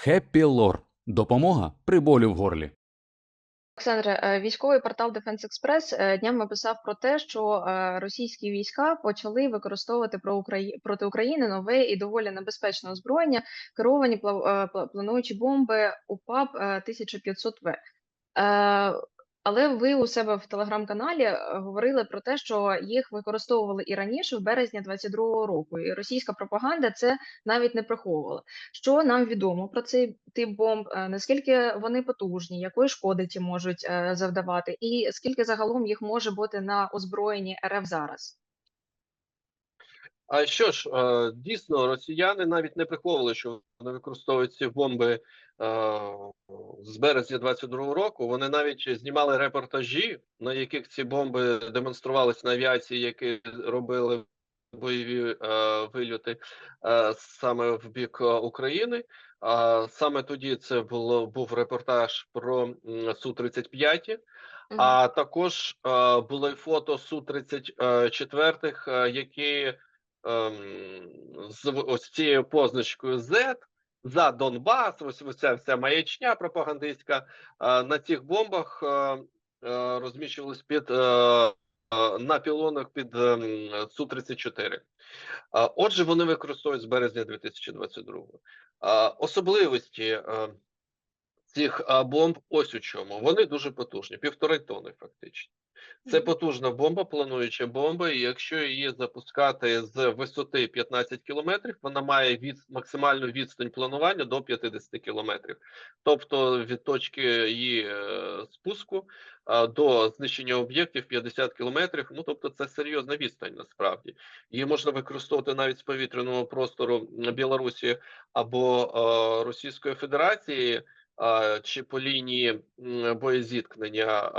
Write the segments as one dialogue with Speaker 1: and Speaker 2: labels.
Speaker 1: Хеппі Лор. Допомога при болю в горлі.
Speaker 2: Олександре, е, військовий портал Defense Express е, днями писав про те, що е, російські війська почали використовувати проти України нове і доволі небезпечне озброєння, керовані плануючі бомби УПАП 1500В. Е, Але ви у себе в телеграм-каналі е, говорили про те, що їх використовували і раніше, в березні 22-го року, і російська пропаганда це навіть не приховувала. Що нам відомо про цей тип бомб? Е, Наскільки вони потужні, якої шкоди ті можуть е, завдавати, і скільки загалом їх може бути на озброєнні РФ зараз?
Speaker 3: А що ж, е, дійсно, росіяни навіть не приховували, що вони використовують ці бомби е, з березня 22-го року. Вони навіть знімали репортажі, на яких ці бомби демонструвалися на авіації, які робили бойові е, вильоти саме в бік України. А саме тоді це було був репортаж про су 35
Speaker 2: Мгм.
Speaker 3: а також були фото су 34 е, які з ось цією позначкою Z за Донбас, ось ця вся маячня пропагандистська. е, на цих бомбах е, е, під е, е, на пілонах під ем, су 34 Е, Отже, вони використовують з березня 2022 Е, Особливості е, цих бомб ось у чому. Вони дуже потужні, півтори тони фактично. Це потужна бомба, плануюча бомба, і якщо її запускати з висоти 15 кілометрів, вона має від максимальну відстань планування до 50 кілометрів. Тобто від точки її е, спуску до знищення об'єктів 50 кілометрів. Ну тобто, це серйозна відстань насправді. Її можна використовувати навіть з повітряного простору Білорусі або Російської Федерації чи по лінії боєзіткнення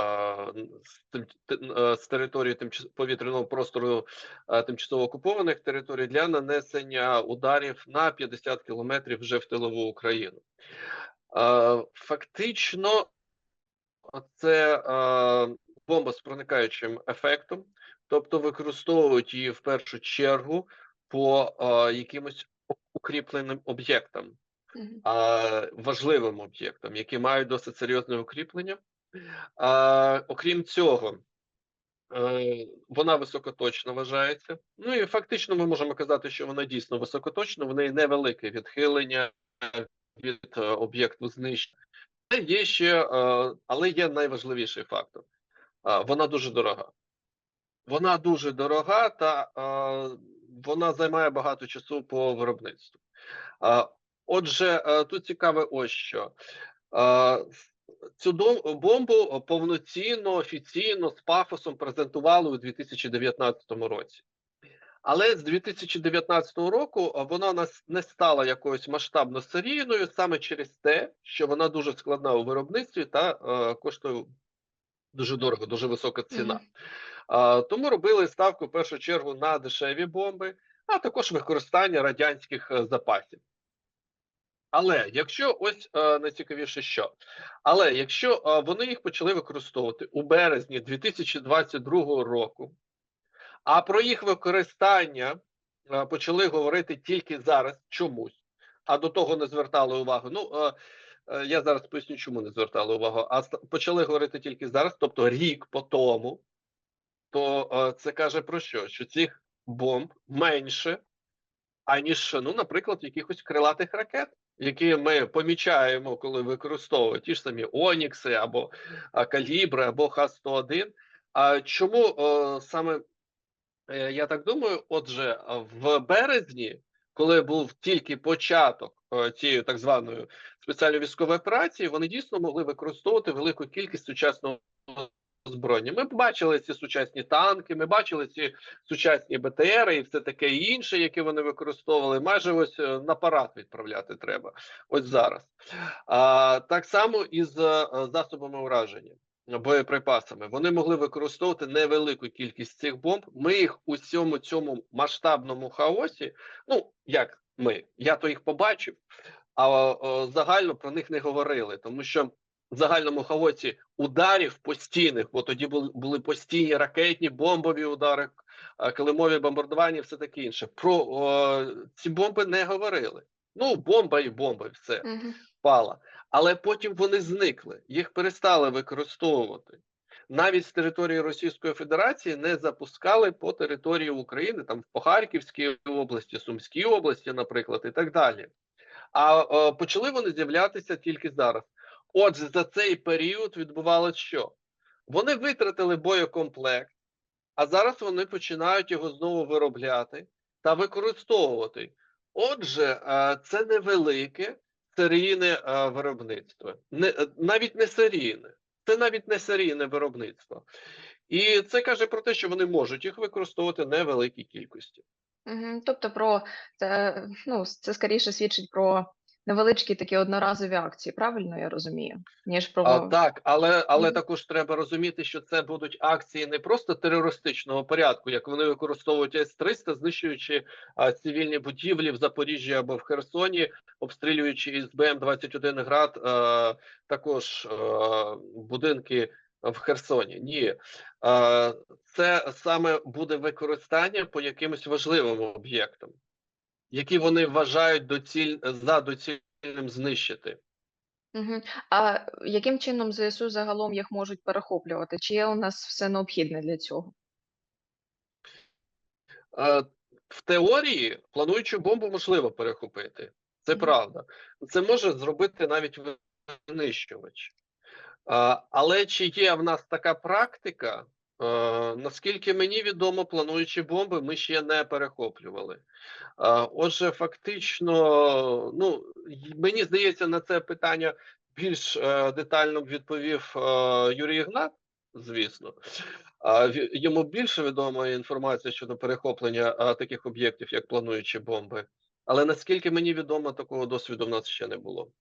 Speaker 3: з, території повітряного простору тимчасово окупованих територій для нанесення ударів на 50 кілометрів вже в тилову Україну. Фактично, це бомба з проникаючим ефектом, тобто використовують її в першу чергу по якимось укріпленим об'єктам. А, важливим об'єктам, які мають досить серйозне укріплення. А, окрім цього, е, вона високоточна вважається. Ну і фактично ми можемо казати, що вона дійсно високоточна, в неї невелике відхилення від е, об'єкту знищення. Є ще, е, але є найважливіший фактор. Вона дуже дорога. Вона дуже дорога та вона займає багато часу по виробництву. Отже, е, тут цікаве ось що. Е, Цю бомбу повноцінно, офіційно з пафосом презентували у 2019 році. Але з 2019 року е, вона нас не стала якоюсь масштабно серійною саме через те, що вона дуже складна у виробництві та е, коштує дуже дорого, дуже висока ціна. А, Тому робили ставку в першу чергу на дешеві бомби, а також використання радянських е, запасів. Але якщо ось е, найцікавіше, що але якщо е, вони їх почали використовувати у березні 2022 року, а про їх використання е, почали говорити тільки зараз чомусь, а до того не звертали увагу. Ну е, е, я зараз поясню, чому не звертали увагу. А почали говорити тільки зараз, тобто рік по тому, то е, це каже про що? Що цих бомб менше, аніж, ну, наприклад, якихось крилатих ракет, які ми помічаємо, коли використовують ті ж самі Онікси або Калібри, або Х-101. А чому е, саме е, я так думаю? Отже, в березні, коли був тільки початок цієї так званої спеціальної військової операції, вони дійсно могли використовувати велику кількість сучасного озброєння. Ми бачили ці сучасні танки, ми бачили ці сучасні БТРи і все таке інше, яке вони використовували. Майже ось е, на парад відправляти треба. Ось зараз. А, так само і з е, засобами ураження. Боєприпасами вони могли використовувати невелику кількість цих бомб. Ми їх у всьому цьому масштабному хаосі. Ну як ми, я то їх побачив, а загально про них не говорили, тому що загальному хаоті ударів постійних, бо тоді були, були постійні ракетні бомбові удари, килимові бомбардування, все таке інше. Про о, ці бомби не говорили. Ну, бомба і бомба, і все
Speaker 2: Мгм.
Speaker 3: впала. Але потім вони зникли, їх перестали використовувати. Навіть з території Російської Федерації не запускали по території України, там по Харківській області, Сумській області, наприклад, і так далі. А е, почали вони з'являтися тільки зараз. Отже, за цей період відбувалося що? Вони витратили боєкомплект, а зараз вони починають його знову виробляти та використовувати. Отже, е, це невелике серійне е, виробництво, е, навіть не серійне, це навіть не серійне виробництво. І це каже про те, що вони можуть їх використовувати невеликій кількості.
Speaker 2: Тобто про це, ну, це скоріше свідчить про невеличкі такі одноразові акції, правильно я розумію? Ніж про
Speaker 3: А, так, але, але також треба розуміти, що це будуть акції не просто терористичного порядку, як вони використовують С-300, знищуючи а, цивільні будівлі в Запоріжжі або в Херсоні, обстрілюючи із БМ-21 град а, також а, будинки в Херсоні. Ні, це саме буде використання по якимось важливим об'єктам, які вони вважають доціль за доцільним знищити.
Speaker 2: Мгм. А яким чином ЗСУ загалом їх можуть перехоплювати? Чи є у нас все необхідне для цього?
Speaker 3: Е, В теорії плануючу бомбу можливо перехопити. Це
Speaker 2: Мгм.
Speaker 3: правда. Це може зробити навіть винищувач. А, Але чи є в нас така практика? Е, Наскільки мені відомо, плануючі бомби ми ще не перехоплювали. Отже, фактично, ну мені здається, на це питання більш е, детально відповів е, Юрій Ігнат, звісно. Йому більше відома інформація щодо перехоплення таких об'єктів, як плануючі бомби. Але наскільки мені відомо, такого досвіду в нас ще не було.